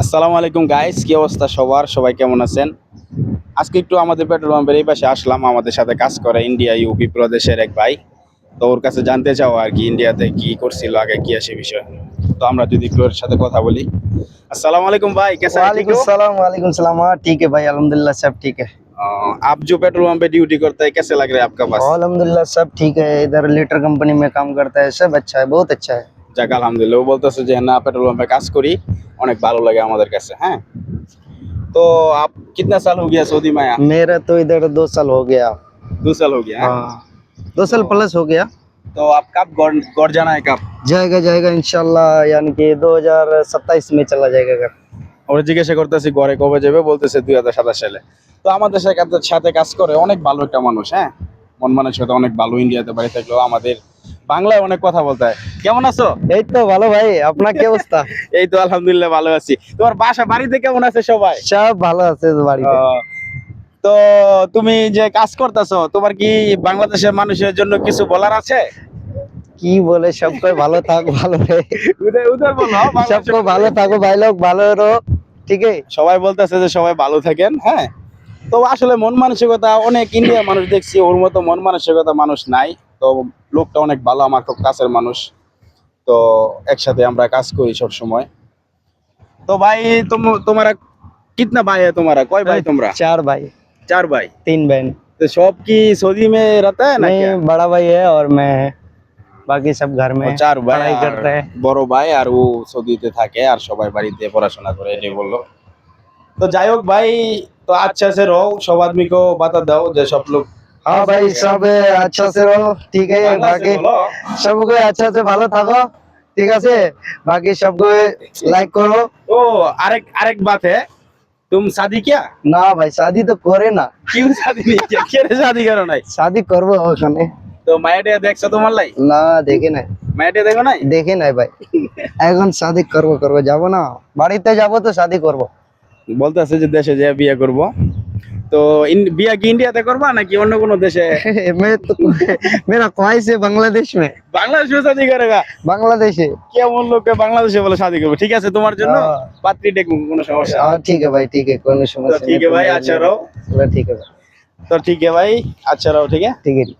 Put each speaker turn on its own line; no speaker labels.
আসসালামু আলাইকুম গাইস কি অবস্থা সবার সবাই কেমন আছেন আজকে একটু আমাদের পেট্রোল পাম্পের এই পাশে আসলাম আমাদের সাথে কাজ করে ইন্ডিয়া ইউপি প্রদেশের এক ভাই তো ওর কাছে জানতে চাও আর কি ইন্ডিয়াতে কি করছিল আগে কি আসে বিষয় তো আমরা যদি একটু ওর সাথে কথা বলি আসসালামু আলাইকুম भाई कैसा है ठीक
वालेकुम
हो
सलाम वालेकुम सलाम हाँ ठीक है भाई अल्हम्दुलिल्लाह सब ठीक है
अ, आप जो पेट्रोल पंप पे ड्यूटी करते हैं कैसे लग रहा है आपका बस
अल्हम्दुलिल्लाह सब ठीक है इधर लीटर कंपनी में काम करता है सब अच्छा है बहुत अच्छा है
যাক আলহামদুলিল্লাহ ও বলতেছে যে না পেট্রোল পাম্পে কাজ করি অনেক ভালো লাগে আমাদের কাছে হ্যাঁ तो आप कितना साल हो गया सऊदी में यहाँ
मेरा तो इधर दो साल हो गया
दो साल हो गया हैं?
हाँ दो साल प्लस हो गया
तो आप कब गौर गौर जाना है कब
जाएगा जाएगा इंशाल्लाह यानी कि 2027 में चला जाएगा घर
ওরা জিজ্ঞাসা করতেছি ঘরে কবে যাবে বলতেছে দুই হাজার সাতাশ সালে তো আমাদের সাথে সাথে কাজ করে অনেক ভালো একটা মানুষ হ্যাঁ মন মানসিকতা অনেক ভালো ইন্ডিয়াতে বাড়ি থাকলেও আমাদের বাংলায় অনেক কথা বলতে হয়। কেমন আছো?
এই তো ভালো ভাই আপনার কি অবস্থা?
এই তো আলহামদুলিল্লাহ ভালো আছি। তোমার বাসা বাড়িতে কেমন আছে সবাই?
সব ভালো আছে বাড়িতে।
তো তুমি যে কাজ করতেছো তোমার কি বাংলাদেশের মানুষের জন্য কিছু বলার আছে?
কি বলে সবাই ভালো থাক ভালো রে।
উদয় বলো
সবকে ভালো থাকো ভাই লোক ভালো রো ঠিক আছে?
সবাই বলতেছে যে সবাই ভালো থাকেন হ্যাঁ? তো আসলে মন মানসিকতা অনেক ইন্ডিয়ার মানুষ দেখছি ওর মতো মন মানসিকতা মানুষ নাই। তো লোকটা অনেক ভালো আমার খুব কাছের মানুষ তো একসাথে আমরা কাজ করি সব সময় তো ভাই তোমারা कितना भाई है तुम्हारा कोई भाई तुम्हारा
चार भाई
चार भाई
तीन बहन
तो शॉप की सऊदी में रहता है ना
नहीं क्या? बड़ा भाई है और मैं বাকি সব ঘর মে
চার ভাই
করতে
বড় ভাই আর ও সৌদিতে থাকে আর সবাই বাড়িতে পড়াশোনা করে এটাই বললো তো যাই হোক ভাই তো আচ্ছা সে রও সব আদমি কো বাতা দাও যে সব লোক
हाँ भाई सब अच्छा से रहो ठीक है
বাংলা সে
বাকি
বলো।
सबको अच्छा से ভালো থাকো ঠিক আছে বাকি सबको लाइक करो
ओ আরেক আরেক बात है तुम शादी किया
না ভাই शादी तो করে না
क्यों शादी नहीं किया কেন শাদি করো নাই
শাদি করব ওখানে
তো মায়ের দেখছো তোমার লাই
না দেখে নাই
মায়ের দেখো নাই
দেখে নাই ভাই এখন শাদি করব করব যাব না বাড়িতে যাব তো শাদি করব
বলতেছে যে দেশে যে বিয়ে করব তো বিয়া কি ইন্ডিয়াতে করবা নাকি অন্য কোনো দেশে?
মেরা কয়েছে বাংলাদেশ মে
বাংলাদেশ মে শাদি করেগা
বাংলাদেশে।
কেমন লোককে বাংলাদেশে বলে শাদি করব? ঠিক আছে তোমার জন্য?
হ্যাঁ।
পাত্রী ডেকবো কোনো সমস্যা
হ্যাঁ, ঠিক
ভাই
ঠিক
আছে কোনো সমস্যা ঠিক ভাই
আচ্ছা রাও। হ্যাঁ, ঠিক
আছে। তো ঠিক ভাই আচ্ছা রাও ঠিক আছে?
ঠিক আছে।